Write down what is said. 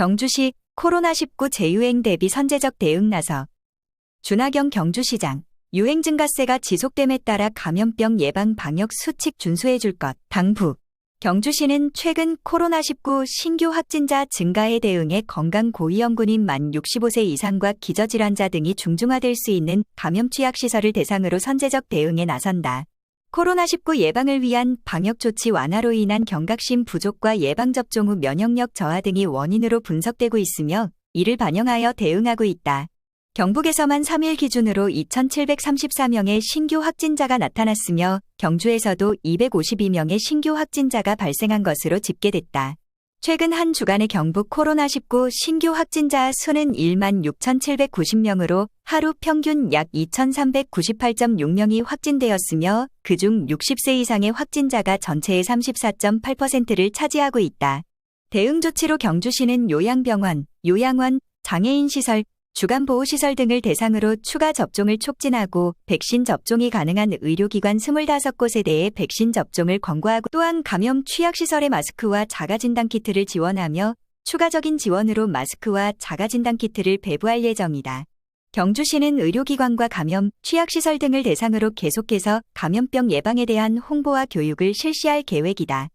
경주시 코로나19 재유행 대비 선제적 대응 나서 준하경 경주시장 유행 증가세가 지속됨에 따라 감염병 예방 방역 수칙 준수해 줄 것 당부 경주시는 최근 코로나19 신규 확진자 증가에 대응해 건강 고위험군인 만 65세 이상과 기저질환자 등이 중증화될 수 있는 감염 취약 시설을 대상으로 선제적 대응에 나선다. 코로나19 예방을 위한 방역 조치 완화로 인한 경각심 부족과 예방접종 후 면역력 저하 등이 원인으로 분석되고 있으며 이를 반영하여 대응하고 있다. 경북에서만 3일 기준으로 2,734명의 신규 확진자가 나타났으며 경주에서도 252명의 신규 확진자가 발생한 것으로 집계됐다. 최근 한 주간의 경북 코로나19 신규 확진자 수는 1만 6,790명으로 하루 평균 약 2,398.6명이 확진되었으며 그중 60세 이상의 확진자가 전체의 34.8%를 차지하고 있다. 대응 조치로 경주시는 요양병원, 요양원, 장애인 시설, 주간보호시설 등을 대상으로 추가 접종을 촉진하고 백신 접종이 가능한 의료기관 25곳에 대해 백신 접종을 권고하고 또한 감염 취약시설의 마스크와 자가진단키트를 지원하며 추가적인 지원으로 마스크와 자가진단키트를 배부할 예정이다. 경주시는 의료기관과 감염, 취약시설 등을 대상으로 계속해서 감염병 예방에 대한 홍보와 교육을 실시할 계획이다.